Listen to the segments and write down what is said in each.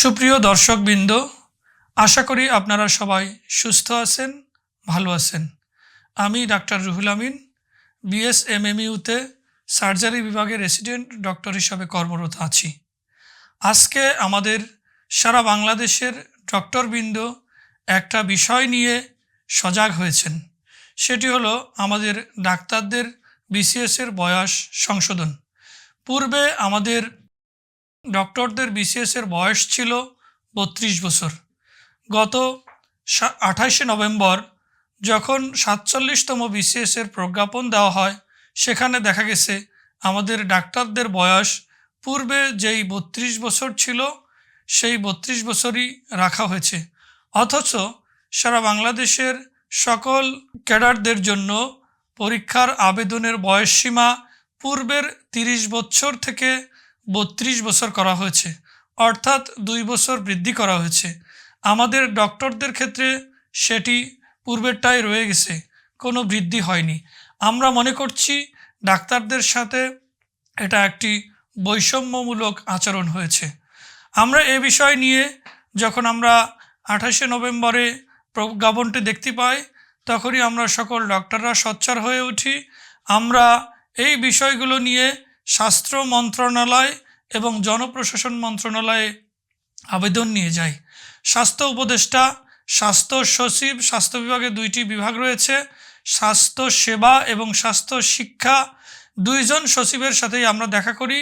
সুপ্রিয় দর্শকবৃন্দ, আশা করি আপনারা সবাই সুস্থ আছেন, ভালো আছেন। আমি ডাক্তার রুহুল আমিন, বিএসএমএমইউতে সার্জারি বিভাগে রেসিডেন্ট ডক্টর হিসাবে কর্মরত আছি। আজকে আমাদের সারা বাংলাদেশের ডক্টরবৃন্দ একটা বিষয় নিয়ে সজাগ হয়েছেন। সেটি হলো আমাদের ডাক্তারদের বিসিএসের বয়স সংশোধন। পূর্বে আমাদের ডক্টরদের বিসিএসের বয়স ছিল বত্রিশ বছর। গত আঠাশে নভেম্বর যখন সাতচল্লিশতম বিসিএসের প্রজ্ঞাপন দেওয়া হয়, সেখানে দেখা গেছে আমাদের ডাক্তারদের বয়স পূর্বে যেই বত্রিশ বছর ছিল, সেই বত্রিশ বছরই রাখা হয়েছে। অথচ সারা বাংলাদেশের সকল ক্যাডারদের জন্য পরীক্ষার আবেদনের বয়সসীমা পূর্বের তিরিশ বছর থেকে বত্রিশ বছর করা হয়েছে, অর্থাৎ দুই বছর বৃদ্ধি করা হয়েছে। আমাদের ডক্টরদের ক্ষেত্রে সেটি পূর্বেরটাই রয়ে গেছে, কোনো বৃদ্ধি হয়নি। আমরা মনে করছি ডাক্তারদের সাথে এটা একটি বৈষম্যমূলক আচরণ হয়েছে। আমরা এ বিষয় নিয়ে যখন আমরা আঠাশে নভেম্বরে প্রজ্ঞাপনটি দেখতে পাই, তখনই আমরা সকল ডক্টররা সোচ্চার হয়ে উঠি। আমরা এই বিষয়গুলো নিয়ে স্বাস্থ্য মন্ত্রণালয় এবং জনপ্রশাসন মন্ত্রণালয়ে আবেদন নিয়ে যাই স্বাস্থ্য উপদেষ্টা, স্বাস্থ্য সচিব, স্বাস্থ্য বিভাগে দুইটি বিভাগ রয়েছে, স্বাস্থ্য সেবা এবং স্বাস্থ্য শিক্ষা। দুইজন সচিবের সাথেই আমরা দেখা করি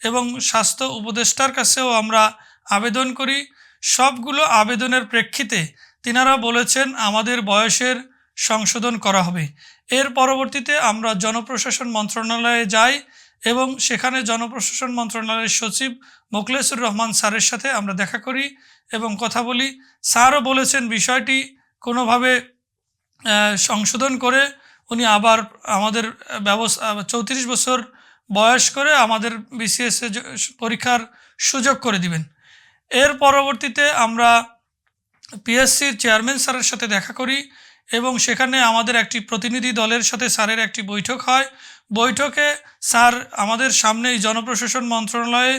এবং স্বাস্থ্য উপদেষ্টার কাছেও আমরা আবেদন করি। সবগুলো আবেদনের প্রেক্ষিতে তিনারা বলেছেন, আমাদের বয়সের সংশোধন করা হবে। এর পরবর্তীতে আমরা জনপ্রশাসন মন্ত্রণালয়ে যাই এবং সেখানে জনপ্রশাসন মন্ত্রণালয়ের সচিব মোকলেসুর রহমান স্যারের সাথে আমরা দেখা করি এবং কথা বলি। স্যারও বলেছেন বিষয়টি কোনোভাবে সংশোধন করে উনি আবার আমাদের ব্যবস্থা, চৌত্রিশ বছর বয়স করে আমাদের বিসিএস পরীক্ষার সুযোগ করে দিবেন। এর পরবর্তীতে আমরা পিএসসির চেয়ারম্যান স্যারের সাথে দেখা করি এবং সেখানে আমাদের একটি প্রতিনিধি দলের সাথে স্যারের একটি বৈঠক হয়। বৈঠকে স্যার আমাদের সামনেই জনপ্রশাসন মন্ত্রণালয়ে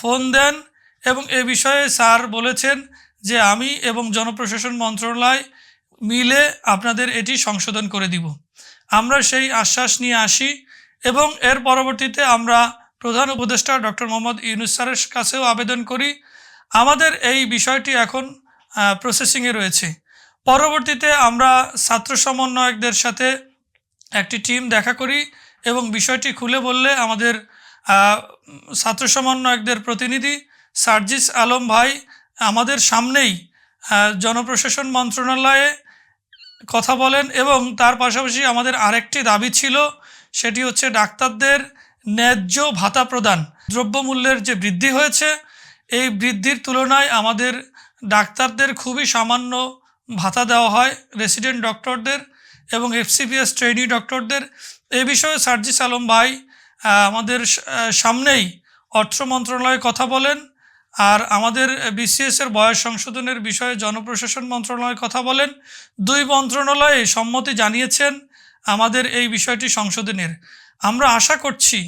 ফোন দেন এবং এ বিষয়ে স্যার বলেছেন যে আমি এবং জনপ্রশাসন মন্ত্রণালয় মিলে আপনাদের এটি সংশোধন করে দিব। আমরা সেই আশ্বাস নিয়ে আসি এবং এর পরবর্তীতে আমরা প্রধান উপদেষ্টা ডক্টর মোহাম্মদ ইউনুস স্যারের কাছেও আবেদন করি। আমাদের এই বিষয়টি এখন প্রসেসিংয়ে রয়েছে। পরবর্তীতে আমরা ছাত্র সমন্বয়কদের সাথে একটি টিম দেখা করি। এবং বিষয়টি খুলে বললে আমাদের ছাত্র সমন্বয়কদের প্রতিনিধি সার্জিস আলম ভাই আমাদের সামনেই জনপ্রশাসন মন্ত্রণালয়ে কথা বলেন এবং তার পাশাপাশি আমাদের আরেকটি দাবি ছিল, সেটি হচ্ছে ডাক্তারদের ন্যায্য ভাতা প্রদান। দ্রব্যমূল্যের যে বৃদ্ধি হয়েছে, এই বৃদ্ধির তুলনায় আমাদের ডাক্তারদের খুবই সামান্য ভাতা দেওয়া হয়, রেসিডেন্ট ডক্টরদের। এবং এফসিপিএস ট্রেনি ডক্টরদের এ বিষয়ে সার্জিস আলম ভাই আমাদের সামনেই অর্থ মন্ত্রণালয়ে কথা বলেন। আর আমাদের বিসিএসের বয়স সংশোধনের বিষয়ে জনপ্রশাসন মন্ত্রণালয় কথা বলেন। দুই মন্ত্রণালয়ে সম্মতি জানিয়েছেন আমাদের এই বিষয়টি সংশোধনের। আমরা আশা করছি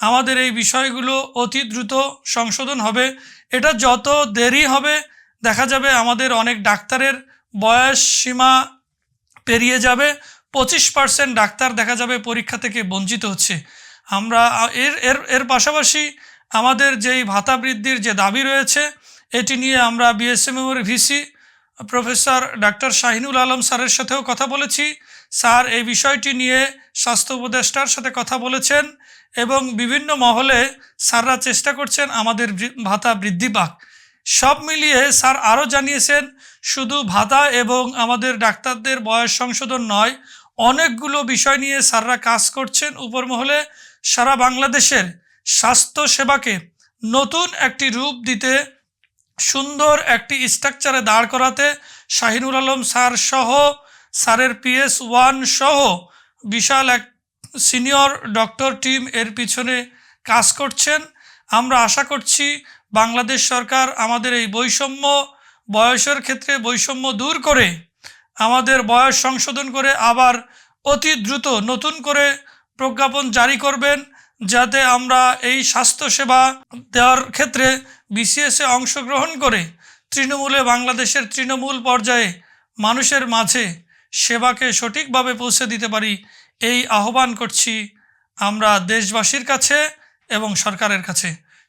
আমাদের এই বিষয়গুলো অতি দ্রুত সংশোধন হবে। এটা যত দেরি হবে, দেখা যাবে আমাদের অনেক ডাক্তারের বয়স সীমা পেরিয়ে যাবে। পঁচিশ পার্সেন্ট ডাক্তার দেখা যাবে পরীক্ষা থেকে বঞ্চিত হচ্ছে। আমরা এর এর এর পাশাপাশি আমাদের যেই ভাতা বৃদ্ধির যে দাবি রয়েছে, এটি নিয়ে আমরা বিএসএমএর VC professor doctor Shahinul Alam স্যারের সাথেও কথা বলেছি। স্যার এই বিষয়টি নিয়ে স্বাস্থ্য উপদেষ্টার সাথে কথা বলেছেন এবং বিভিন্ন মহলে স্যাররা চেষ্টা করছেন আমাদের ভাতা বৃদ্ধি পাক। সব মিলিয়ে স্যার আরও জানিয়েছেন, শুধু ভাতা এবং আমাদের ডাক্তারদের বয়স সংশোধন নয়, অনেকগুলো বিষয় নিয়ে স্যাররা কাজ করছেন উপরমহলে। সারা বাংলাদেশের স্বাস্থ্য সেবাকে নতুন একটি রূপ দিতে, সুন্দর একটি স্ট্রাকচারে দাঁড় করাতে শাহিনুর আলম স্যার সহ, স্যারের পিএস ওয়ান সহ বিশাল এক সিনিয়র ডক্টর টিম এর পিছনে কাজ করছেন। আমরা আশা করছি বাংলাদেশ সরকার আমাদের এই বৈষম্য বয়সের ক্ষেত্রে বৈষম্য দূর করে, আমাদের বয়স সংশোধন করে আবার অতি দ্রুত নতুন করে প্রজ্ঞাপন জারি করবেন যাতে আমরা এই স্বাস্থ্যসেবা দেওয়ার ক্ষেত্রে বিসিএসে অংশগ্রহণ করে তৃণমূলে, বাংলাদেশের তৃণমূল পর্যায়ে মানুষের মাঝে সেবাকে সঠিকভাবে পৌঁছে দিতে পারি এই আহ্বান করছি আমরা দেশবাসীর কাছে এবং সরকারের কাছে।